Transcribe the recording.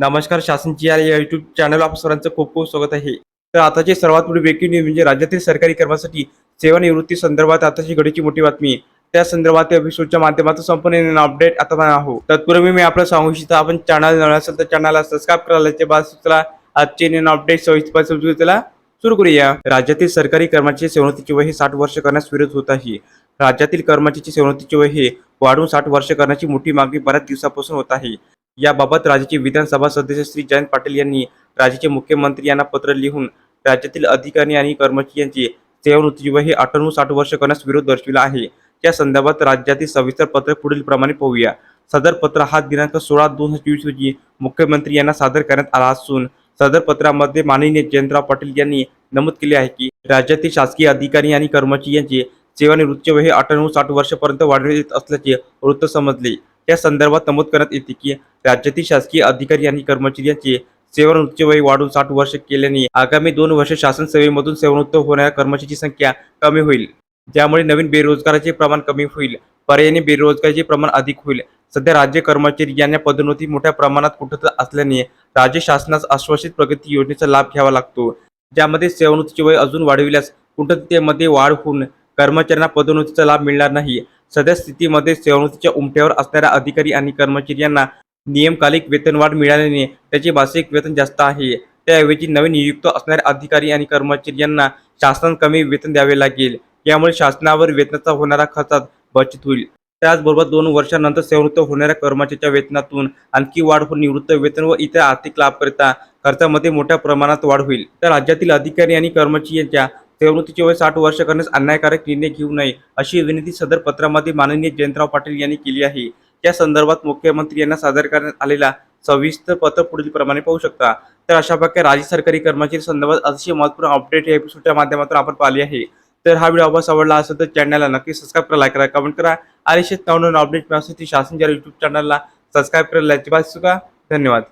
नमस्कार शासनची या YouTube channel आप सर्वांचं खूप खूप स्वागत आहे. तर आताची सर्वात मोठी ब्रेकिंग न्यूज म्हणजे राज्यातील सरकारी कर्मासाठी सेवानिवृत्ती संदर्भात आताची घडीची मोठी बातमी. त्या संदर्भात या एपिसोडच्या माध्यमातून संपूर्ण अपडेट आता आहो तत्पूर्वी मी आपलं सांगू इच्छितो आपण चॅनल नवीन असेल तर चॅनलला सबस्क्राईब करायला ते बाद चला आजचे नवीन अपडेट सविस्तर समजून त्याला सुरू करूया. राज्यातील सरकारी कर्मचारी सेवनतीची वय हे साठ वर्ष करण्यास विरोध होत आहे. राज्यातील कर्मचाऱ्याची सेवनतीची वय हे वाढवून साठ वर्ष करण्याची मोठी मागणी बऱ्याच दिवसापासून होत आहे. याबाबत राज्याचे विधानसभा सदस्य श्री जयंत पाटील यांनी राज्याचे मुख्यमंत्री यांना पत्र लिहून राज्यातील अधिकारी आणि कर्मचारी यांचे सेवानिवृत्तीचे वय हे अठ्ठ्याण्णव साठ वर्ष करण्यास विरोध दर्शविला आहे. या संदर्भात राज्यातील सविस्तर पत्र पुढील प्रमाणे पाहूया. सदर पत्र हा दिनांक सोळा दोन हजार चोवीस रोजी मुख्यमंत्री यांना सादर करण्यात आला असून सदर पत्रामध्ये माननीय जयंतराव पाटील यांनी नमूद केले आहे की राज्यातील शासकीय अधिकारी आणि कर्मचारी यांचे सेवानिवृत्ती वय हे अठ्ठ्याण्णव साठ वर्षापर्यंत वाढवण्यात येत असल्याचे वृत्त समजले. या संदर्भात नमूद करण्यात येते की राज्यातील शासकीय अधिकारी आणि कर्मचारी यांचे सेवानिवृत्तीचे वय वाढून साठ वर्ष केल्याने आगामी दोन वर्ष शासन सेवेमधून सेवानिवृत्त होणाऱ्या कर्मचाऱ्यांची संख्या कमी होईल. ज्यामुळे नवीन बेरोजगाराचे प्रमाण कमी होईल. पर्यायाने बेरोजगारीचे प्रमाण अधिक होईल. सध्या राज्य कर्मचारी यांना पदोन्नती मोठ्या प्रमाणात कुठत असल्याने राज्य शासनास आश्वासित प्रगती योजनेचा लाभ घ्यावा लागतो. ज्यामध्ये सेवानिवृत्तीचे वय अजून वाढविल्यास कुठतेमध्ये वाढ होऊन कर्मचाऱ्यांना पदोन्नतीचा लाभ मिळणार नाही. सध्या स्थितीमध्ये सेवानिवृत्तीच्या उमट्यावर असणाऱ्या अधिकारी आणि कर्मचारी यांना नियमकालिक वेतनवाढ मिळाल्याने त्याचे मासिक वेतन जास्त आहे. त्याऐवजी नवीन नियुक्त असणाऱ्या अधिकारी आणि कर्मचारी यांना शासन कमी वेतन द्यावे लागेल. यामुळे शासनावर वेतनाचा होणारा खर्चात बचत होईल. त्याचबरोबर दोन वर्षानंतर सेवानिवृत्त होणाऱ्या कर्मचाऱ्याच्या वेतनातून आणखी वाढ होऊन निवृत्त वेतन व इतर आर्थिक लाभकरिता खर्चामध्ये मोठ्या प्रमाणात वाढ होईल. तर राज्यातील अधिकारी आणि कर्मचारी यांच्या सेवानिवृत्तीचे वय साठ वर्ष करण्यास अन्यायकारक निर्णय घेऊ नये अशी विनंती सदर पत्रामध्ये माननीय जयंतराव पाटील यांनी केली आहे. या संदर्भात मुख्यमंत्री यांना सादर करण्यात आलेला सविस्तर पत्र पुढील प्रमाणे पाहू शकता. तर अशा प्रकारे राज्य सरकारी कर्मचारी संदर्भात अतिशय महत्त्वपूर्ण अपडेट या एपिसोडच्या माध्यमातून आपण पाहिली आहे. तर हा व्हिडिओ आवाज आवडला असेल तर चॅनलला नक्की सबस्क्राईब करा लाईक करा कमेंट करा आणि शेत नवनवीन अपडेट मिळवण्यासाठी शासन युट्यूब चॅनलला सबस्क्राईब करायला अजिबात चुका धन्यवाद.